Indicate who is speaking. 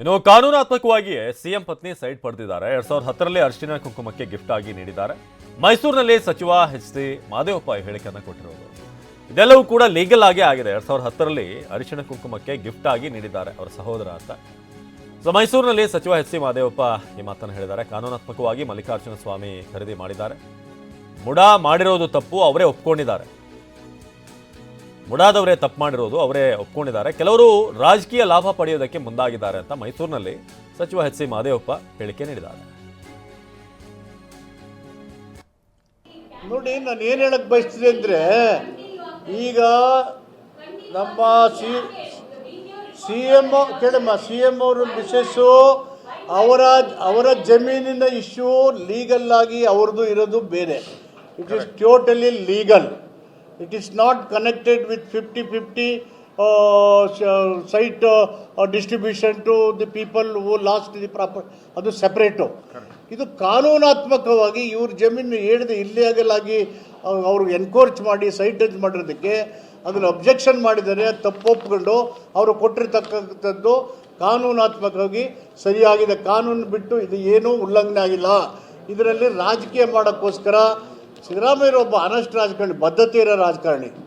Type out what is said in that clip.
Speaker 1: ಇನ್ನು ಕಾನೂನಾತ್ಮಕವಾಗಿಯೇ ಸಿಎಂ ಪತ್ನಿ ಸೈಟ್ ಪಡೆದಿದ್ದಾರೆ. ಎರಡ್ ಸಾವಿರದ ಹತ್ತರಲ್ಲಿ ಅರ್ಶಿನ ಕುಂಕುಮಕ್ಕೆ ಗಿಫ್ಟ್ ಆಗಿ ನೀಡಿದ್ದಾರೆ. ಮೈಸೂರಿನಲ್ಲಿ ಸಚಿವ ಎಚ್ ಸಿ ಮಾದೇವಪ್ಪ ಹೇಳಿಕೆಯನ್ನು ಕೊಟ್ಟಿರೋದು ಇದೆಲ್ಲವೂ ಕೂಡ ಲೀಗಲ್ ಆಗೇ ಆಗಿದೆ. ಎರಡ್ ಸಾವಿರದ ಹತ್ತರಲ್ಲಿ ಅರಿಶಿಣ ಕುಂಕುಮಕ್ಕೆ ಗಿಫ್ಟ್ ಆಗಿ ನೀಡಿದ್ದಾರೆ ಅವರ ಸಹೋದರ ಅಂತ. ಸೊ ಮೈಸೂರಿನಲ್ಲಿ ಸಚಿವ ಎಚ್ ಸಿ ಮಾದೇವಪ್ಪ ಈ ಮಾತನ್ನು ಹೇಳಿದ್ದಾರೆ. ಕಾನೂನಾತ್ಮಕವಾಗಿ ಮಲ್ಲಿಕಾರ್ಜುನ ಸ್ವಾಮಿ ಖರೀದಿ ಮಾಡಿದ್ದಾರೆ. ಮುಡಾ ಮಾಡಿರೋದು ತಪ್ಪು, ಅವರೇ ಒಪ್ಕೊಂಡಿದ್ದಾರೆ. ಮುಡಾದವರೇ ತಪ್ಪು ಮಾಡಿರೋದು ಅವರೇ ಒಪ್ಕೊಂಡಿದ್ದಾರೆ. ಕೆಲವರು ರಾಜಕೀಯ ಲಾಭ ಪಡೆಯೋದಕ್ಕೆ ಮುಂದಾಗಿದ್ದಾರೆ ಅಂತ ಮೈಸೂರಿನಲ್ಲಿ ಸಚಿವ ಎಚ್ ಸಿ ಮಾದೇವಪ್ಪ ಹೇಳಿಕೆ ನೀಡಿದ್ದಾರೆ.
Speaker 2: ನೋಡಿ ನಾನು ಏನು ಹೇಳಕ್ ಬಯಸ್ತೀನಿ ಅಂದರೆ ಈಗ ನಮ್ಮ ಸಿ ಸಿ ಎಂ ಕೇಳಮ್ಮ ಸಿ ಎಂ ಅವರ ಮಿಸಸ್ಸು ಅವರ ಅವರ ಜಮೀನಿನ ಇಶ್ಯೂ ಲೀಗಲ್ ಆಗಿ ಅವ್ರದ್ದು ಇರೋದು ಬೇರೆ. It is totally legal it is not connected with fifty fifty site distribution to the people who lost the proper ಅದು ಸೆಪ್ರೇಟು ಇದು ಕಾನೂನಾತ್ಮಕವಾಗಿ ಇವ್ರ ಜಮೀನು ಹೇಳಿದ ಇಲ್ಲಿಯಾಗಲಾಗಿ ಅವ್ರಿಗೆ ಎನ್ಕೋರ್ಚ್ ಮಾಡಿ ಸೈಟ್ ಟಚ್ ಮಾಡಿರೋದಕ್ಕೆ ಅದನ್ನು ಅಬ್ಜೆಕ್ಷನ್ ಮಾಡಿದರೆ ತಪ್ಪು ಒಪ್ಕೊಂಡು ಅವರು ಕೊಟ್ಟಿರ್ತಕ್ಕಂಥದ್ದು ಕಾನೂನಾತ್ಮಕವಾಗಿ ಸರಿಯಾಗಿದೆ. ಕಾನೂನು ಬಿಟ್ಟು ಇದು ಏನೂ ಉಲ್ಲಂಘನೆ ಆಗಿಲ್ಲ. ಇದರಲ್ಲಿ ರಾಜಕೀಯ ಮಾಡೋಕ್ಕೋಸ್ಕರ ಸಿದ್ದರಾಮಯ್ಯ ಒಬ್ಬ ಅನಷ್ಟು ರಾಜಕಾರಣಿ ಬದ್ಧತೆ ಇರೋ ರಾಜಕಾರಣಿ.